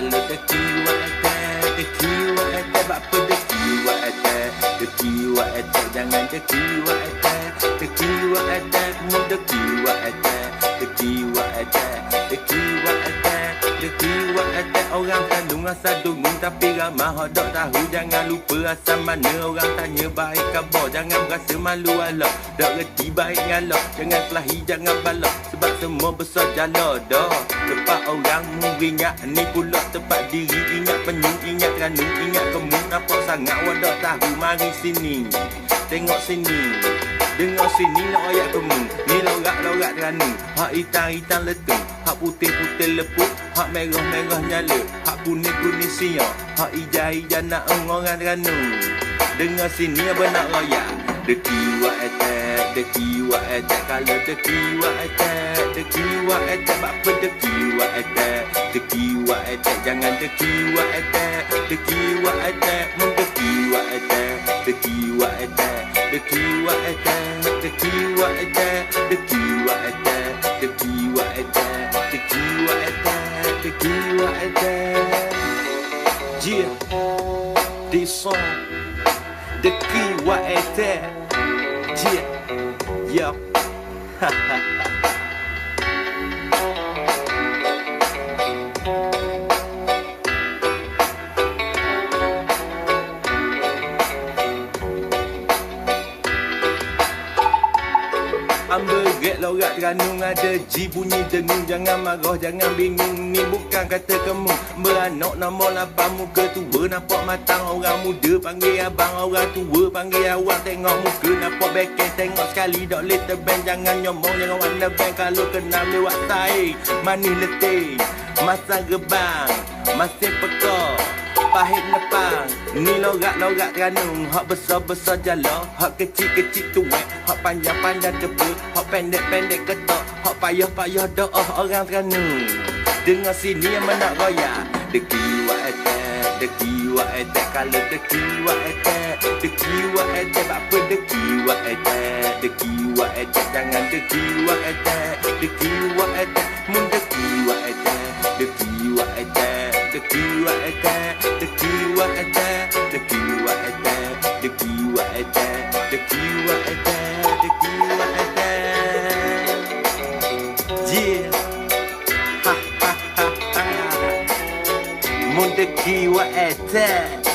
Follow the key water, the key water, apa the key water, the key water, jangan the key water, the key water, mu the key water, the key water, the key water, the key orang kandung asal dungung tapi ramah. Hodok tahu jangan lupa asal mana orang tanya. Baik khabar jangan berasa malu alah. Dak reti baik ngalok jangan kelahi jangan balok. Sebab semua besar jala dah tempat orang muringat ni pula. Tempat diri ingat penyung ingat kandung ingat kamu nampak sangat wadak tahu mari sini. Tengok sini. Dengar sini nak ayak kamu Ni lorak-lorak teranu Hak hitam-hitam letung Hak putih-putih lepuk Hak merah-merah nyala Hak kuning-kuning siap Hak hijau-hijau nak orang teranu Dengar sini apa nak royak Deki wa etek Deki wa etek Kalau deki wa etek Deki wa etek Bapa deki wa etek Deki wa etek Jangan deki wa etek Deki wa etek Mendeki wa etek Deki wa etek Deki wa etek Deki wa etek Deki wa etek Deki wa etek Dear, this song, the key, what I tell. Yeah, yeah. Get lorak teranung ada Ji bunyi dengung Jangan marah jangan bingung Ni bukan kata kamu Beranak nama lapar muka tua Nampak matang orang muda. Panggil abang orang tua Panggil awak tengok muka. Nampak beken Tengok sekali dok little band. Jangan nyombong jangan warna band. Kalau kenal lewat tai Manis letih. Masa gebang Masih pekak pahit nepang Ni lorak-lorak teranung Hak besar-besar jala Hak kecil-kecil tuwek Hak panjang-panjang tepuk Hak pendek-pendek ketok Hak payah-payah doa orang teranung Dengar sini yang menak royak Deki wa etek Deki wa etek Kalau deki wa etek Deki wa etek Apa deki wa etek Deki wa etek Jangan deki wa etek Deki wa etek Mun deki wa etek Deki wa etek Deki wa etek Deki wa etek the key, what?